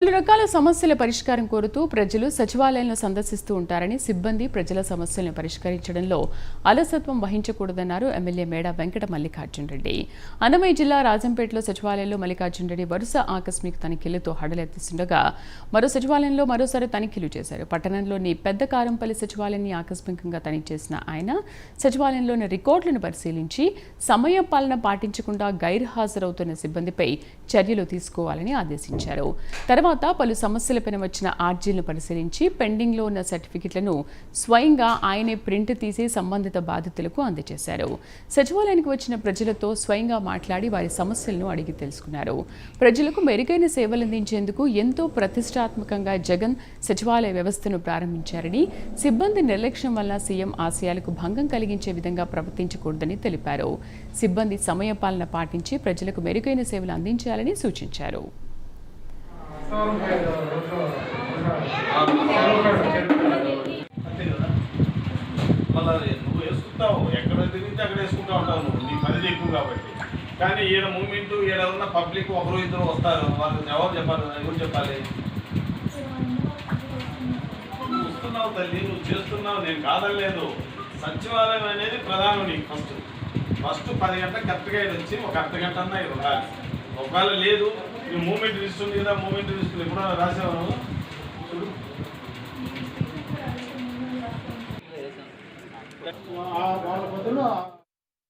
పలు రకాల సమస్యల పరిష్కారం కోరుతూ ప్రజలు సచివాలయాలను సందర్శిస్తూ ఉంటారని సిబ్బంది ప్రజల సమస్యలను పరిష్కరించడంలో అలసత్వం వహించకూడదన్నారు ఎమ్మెల్యే మేడా వెంకట మల్లికార్జున్ రెడ్డి. అన్నమయ్య జిల్లా రాజంపేటలో సచివాలయంలో మల్లికార్జున్ రెడ్డి వరుస ఆకస్మిక తనిఖీలతో హడలెత్తిస్తుండగా మరో సచివాలయంలో మరోసారి తనిఖీలు చేశారు. పట్టణంలోని పెద్ద కారంపల్లి సచివాలయాన్ని ఆకస్మికంగా తనిఖీ చేసిన ఆయన సచివాలయంలోని రికార్డులను పరిశీలించి సమయ పాలన పాటించకుండా గైర్హాజరవుతున్న సిబ్బందిపై చర్యలు తీసుకోవాలని ఆదేశించారు. తర్వాత పలు సమస్యలపైన వచ్చిన ఆర్జీలను పరిశీలించి పెండింగ్లో ఉన్న సర్టిఫికెట్లను స్వయంగా ఆయనే ప్రింట్ తీసి సంబంధిత బాధితులకు అందజేశారు. సచివాలయానికి వచ్చిన ప్రజలతో స్వయంగా మాట్లాడి వారి సమస్యలను అడిగి తెలుసుకున్నారు. ప్రజలకు మెరుగైన సేవలు అందించేందుకు ఎంతో ప్రతిష్టాత్మకంగా జగన్ సచివాలయ వ్యవస్థను ప్రారంభించారని సిబ్బంది నిర్లక్ష్యం వల్ల సీఎం ఆశయాలకు భంగం కలిగించే విధంగా ప్రవర్తించకూడదని తెలిపారు. సిబ్బంది సమయపాలన పాటించి ప్రజలకు మెరుగైన సేవలు అందించాలని సూచించారు. మళ్ళీ నువ్వు వేసుకుంటావు ఎక్కడ తిరిగితే అక్కడ వేసుకుంటా ఉంటావు నువ్వు నీ పరిధి ఎక్కువ కాబట్టి కానీ ఈడ మూమెంట్ ఈడ ఉన్న పబ్లిక్ ఒకరు ఇద్దరు వస్తారు వాళ్ళు ఎవరు చెప్పాలి ఎవరు చెప్పాలి నువ్వు వస్తున్నావు తల్లి నువ్వు చేస్తున్నావు నేను కాదనలేదు సచివాలయం అనేది ప్రధానం నీకు ఫస్ట్ ఫస్ట్ పది గంటలకు కరెక్ట్గా ఇది వచ్చి ఒక అర్ధ గంట అన్నా ఇది ఉండాలి ఒకవేళ లేదు నీ మూమెంట్ తీసుకుంది కదా మూమెంట్ తీసుకుంది ఎప్పుడో చూడు. ఆ వాళ్ళ బదులు